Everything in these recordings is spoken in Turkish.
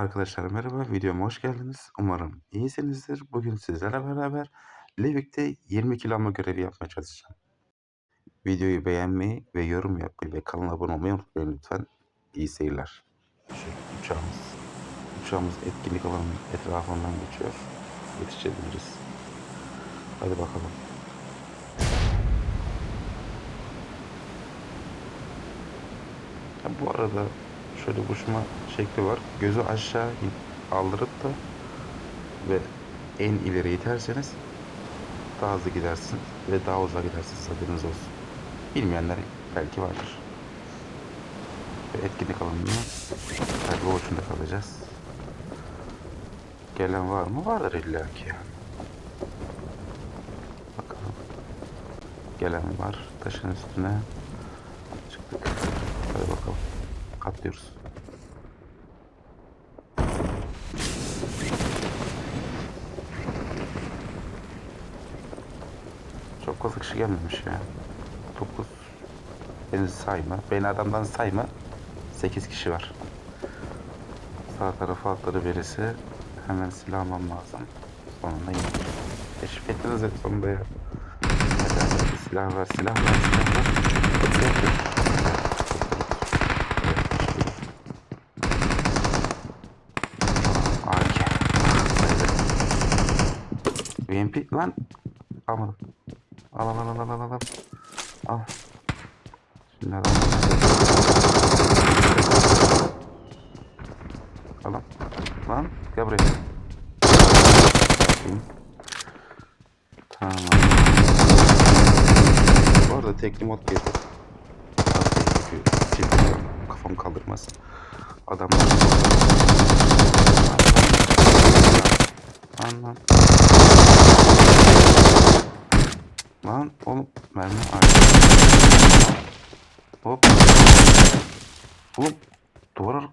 Arkadaşlar merhaba, videoma hoş geldiniz. Umarım iyisinizdir. Bugün sizlerle beraber Levik'te 20 kilo alma görevi yapmaya çalışacağım. Videoyu beğenmeyi ve yorum yapmayı ve kanala abone olmayı unutmayın lütfen. İyi seyirler. Şu uçağımız, uçağımız etkinlik alanının etrafından geçiyor. Yetişebiliriz. Hadi bakalım. Ha, bu arada şöyle uçma şekli var. Gözü aşağı kaldırıp da ve en ileri iterseniz daha hızlı gidersiniz ve daha uzağa gidersiniz haberiniz olsun. Bilmeyenler belki vardır. Ve etkinlik alanında tabi o ucunda kalacağız. Gelen var mı? Vardır illa ki. Bakalım. Gelen var. Taşın üstüne çıktık. Atlıyoruz. Çok fazla kişi gelmemiş ya. 9 Beni sayma. Beni adamdan sayma. 8 kişi var. Sağ tarafı altları birisi. Hemen silah almam lazım. Sonunda yine. Teşvik ettiniz hep sonunda ya. Silah ver, silah ver, silah ver. Silah ver. AK. VMP lan. Almadım. Al al al al al al al. Şimdi adam. Al. Lan gel buraya. Bakayım. Tamam. Bu arada tekli mod ciddi kafam kaldırmaz. Adamlar Lan lan. Oğlum mermi. Hop. Oğlum duvara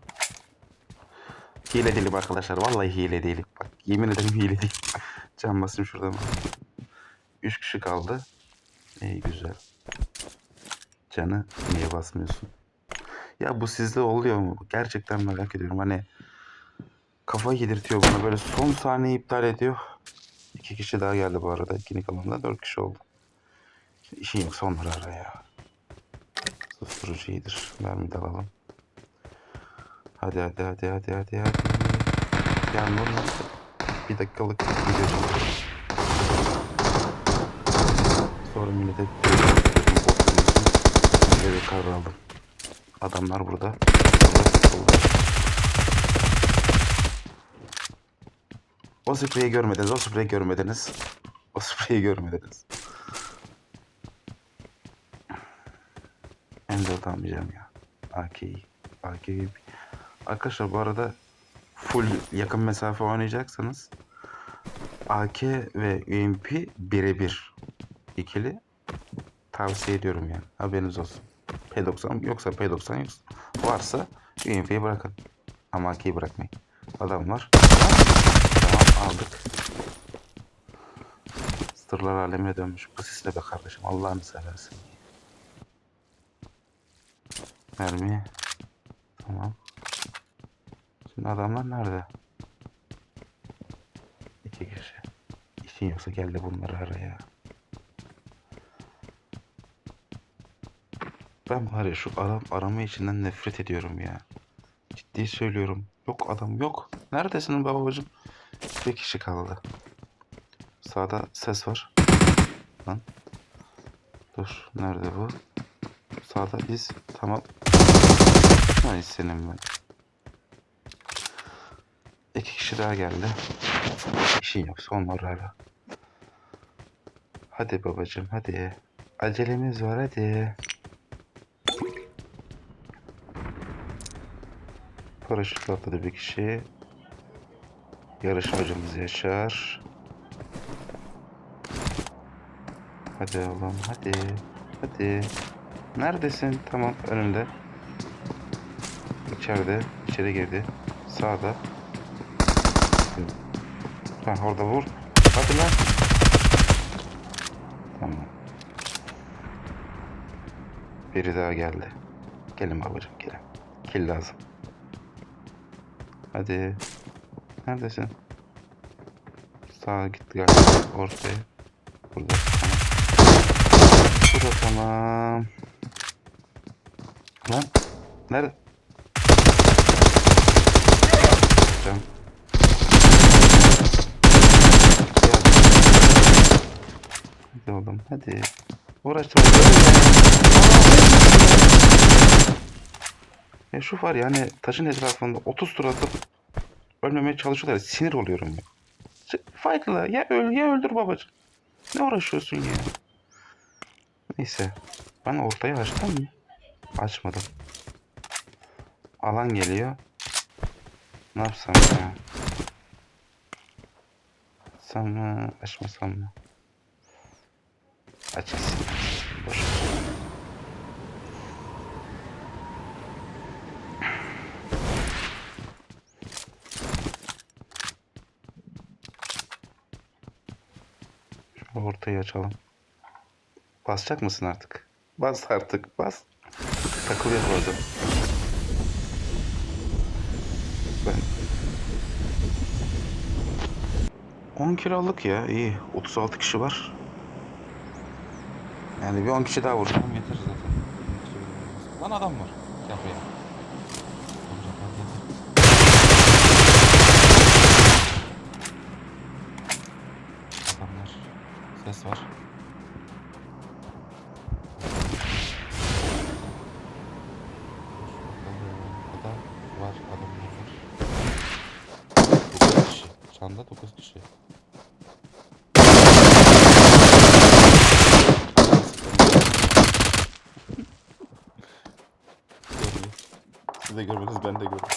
Hile değilim arkadaşlar. Vallahi hile değilim. Bak yemin ederim hile değil. Can basayım şuradan. Üç kişi kaldı. İyi güzel. Canı niye basmıyorsun? Ya bu sizde oluyor mu? Gerçekten merak ediyorum. Hani kafa yedirtiyor bana. Böyle son saniye iptal ediyor. İki kişi daha geldi bu arada. İkinci alanında dört kişi oldu. İşin yoksa onları ara ya. Susturucu iyidir. Mermi de alalım. Hadi hadi hadi hadi hadi hadi. Yağmur nasıl? Bir dakikalık çekiyoruz. Sonra millete Şimdi bir karar aldım. Adamlar burada. Burada, O spreyi görmediniz, o spreyi görmediniz. O spreyi görmediniz. Ben de atamayacağım ya. AK'yi. AK'yi. Arkadaşlar bu arada full yakın mesafe oynayacaksanız AK ve UMP birebir ikili tavsiye ediyorum yani. Haberiniz olsun. P90 yoksa P90 yoksa varsa UMP'yi bırakın. Ama AK'yi bırakmayın. Adam var. Tamam aldık. Sırlar alemine dönmüş. Bu sisle be kardeşim. Allah'ını seversin. Mermi. Tamam. Şimdi adamlar nerede? İki kişi. İşin yoksa gel de bunları ara ya. Ben var ya şu adam arama içinden nefret ediyorum ya. Ciddi söylüyorum. Yok adam yok. Neredesin babacım? Bir kişi kaldı. Sağda ses var. Lan. Dur. Nerede bu? Sağda iz. Tamam. Ay senin ben. İki kişi daha geldi. İşin yoksa onları ara. Hadi babacım hadi. Acelemiz var hadi. Paraşütle atladı bir kişi. Yarışmacımız Yaşar. Hadi oğlum hadi. Hadi. Neredesin? Tamam önümde. İçeride. içeri girdi. Sağda. Ha orada vur. Hadi lan. Tamam. Biri daha geldi. Gelin babacım gelin. Kill lazım. Hadi. Neredesin? Sağa gitti galiba ortaya. Burada tamam. Bu da tamam. Lan. Nerede? Can. Hadi oğlum hadi. Uğraştırma. Ya şu var ya hani taşın etrafında 30 tur atıp ölmemeye çalışıyorlar. Sinir oluyorum ya. Fight'la ya öl ya öldür babacığım. Ne uğraşıyorsun ya? Neyse. Ben ortayı açtım mı? Açmadım. Alan geliyor. Ne yapsam ya? Açsam mı? Açmasam mı? Açılsın. Boş. Şu Ortayı açalım. Basacak mısın artık? Bas artık bas. Takılıyor orada. Ben... 10 kiralık ya iyi. 36 kişi var. Yani bir 10 kişi daha vursam yeter zaten. Lan adam var. Gel buraya. Amca, gel, gel, gel. Adamlar. Ses var. Burada var adamlar var. 9 kişi. Çanda 9 kişi. Siz de görmediniz ben de gördüm.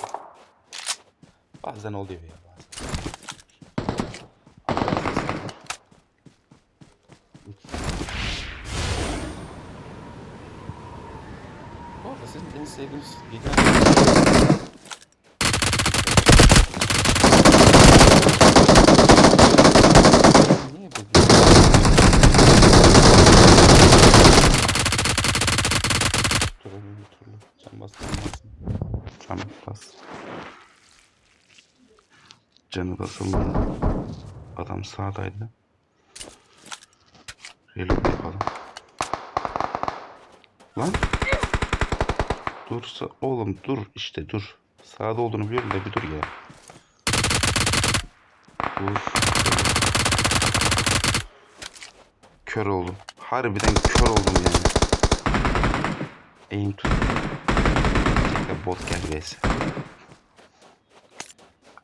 Bazen oluyor ya bazen. Arkada sesler var. Ups. Bu arada sizin en sevdiğiniz gece Niye bu? Turunu bir türlü. Can lazım. Can bas. Canı basıldı. Adam sağdaydı. Reload yapalım. Lan. Dursa oğlum dur işte dur. Sağda olduğunu biliyorum da bir dur ya. Dur. Kör oldum. Harbiden kör oldum yani. Aim tut. Kanka bot gel vs.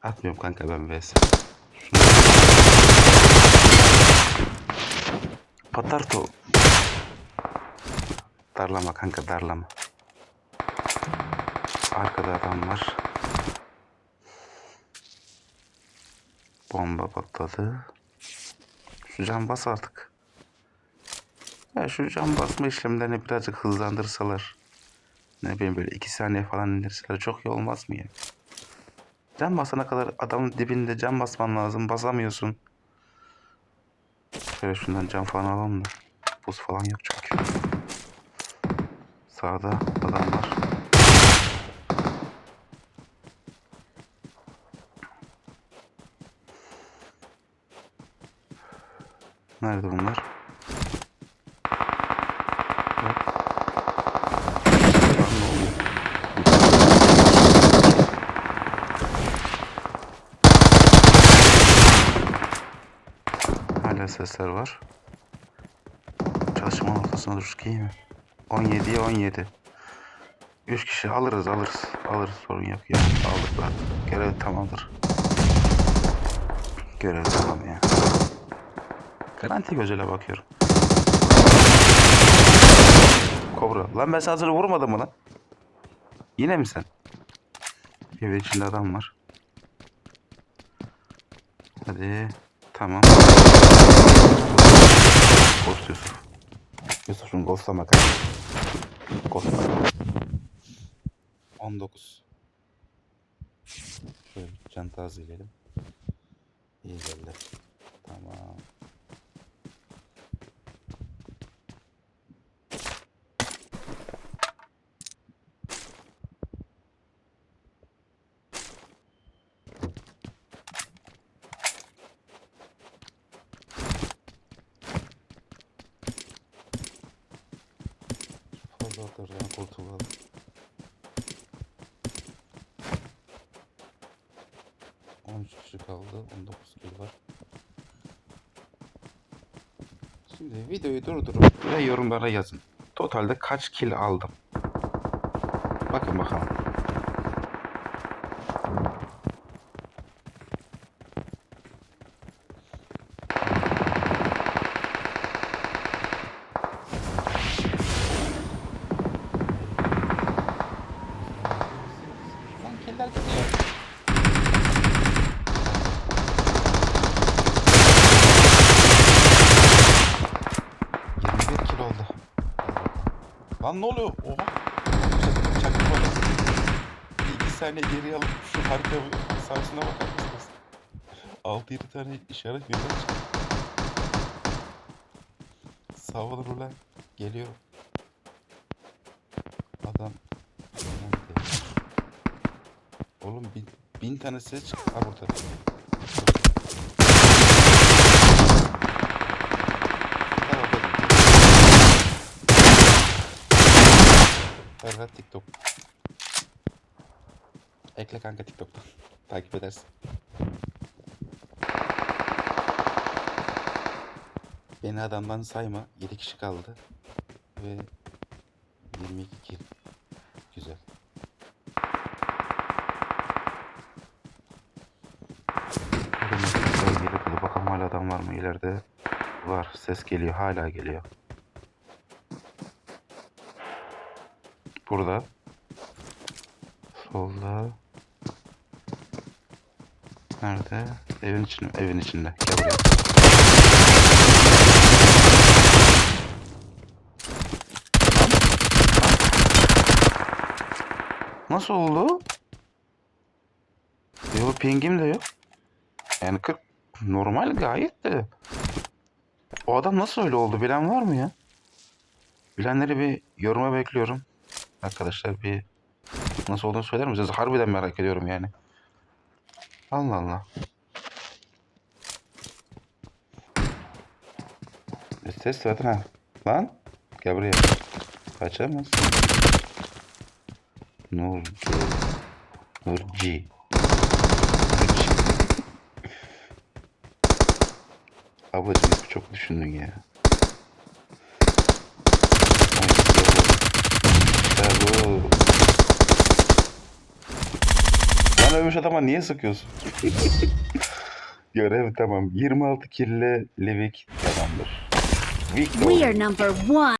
Atmıyorum kanka ben vs. Şunu... Patarto. Darlama kanka darlama. Arkada adam var. Bomba patladı. Şu can bas artık. Ya şu can basma işlemlerini birazcık hızlandırsalar. Ne bileyim böyle iki saniye falan indirseler çok iyi olmaz mı ya? Can basana kadar adamın dibinde can basman lazım. Basamıyorsun. Şöyle şundan can falan alalım da. Buz falan yok çünkü. Sağda adam var. Nerede bunlar? Hala sesler var. Çalışmanın ortasına düştük iyi mi? 17'ye 17. 3 kişi alırız alırız. Alırız sorun yok ya. Aldık lan. Görev tamamdır. Görev tamam ya. Garanti gözüyle bakıyorum. Kobra. Lan ben sana vurmadım mı lan? Yine mi sen? Evin içinde adam var. Hadi. Tamam. Ghost Yusuf. Yusuf'un ghostlama kanka. Ghostlama. 19. Şöyle bir can tazeleyelim. İyi geldi. Tamam. Oradan kurtulalım. On kişi kaldı. 19 kill var. Şimdi videoyu durdurup ve yorumlara yazın. Totalde kaç kill aldım? Bakın bakalım. Lan ne oluyor? Oha. Çak- Çaktırmadım. Bir iki saniye geri alıp şu harita sayesine bakar mısınız? 6-7 tane işaret birden çıktı. Sağ rulen geliyor. Adam? Oğlum bin, bin tane ses çıktı ha burada. Ha, orada değil. Ferhat TikTok. Ekle kanka TikTok'tan. Takip edersin. Beni adamdan sayma. 7 kişi kaldı. Ve 22 kill. Güzel. Bakalım hala adam var mı? İleride var. Ses geliyor. Hala geliyor. Burada. Solda. Nerede? Evin içinde. Evin içinde. Gel. Nasıl oldu? Yok pingim de yok. Yani 40 normal gayet de. O adam nasıl öyle oldu bilen var mı ya? Bilenleri bir yoruma bekliyorum. Arkadaşlar bir nasıl olduğunu söyler misiniz? Harbiden merak ediyorum yani. Allah Allah. E, Ses zaten ha. Lan gel buraya. Kaçamaz. Nurcu. Nurci. Ablacım çok düşündün ya. Ay, Bu. Lan ölmüş adama niye sıkıyorsun? Görev tamam. 26 kille Livik tamamdır. We are number one.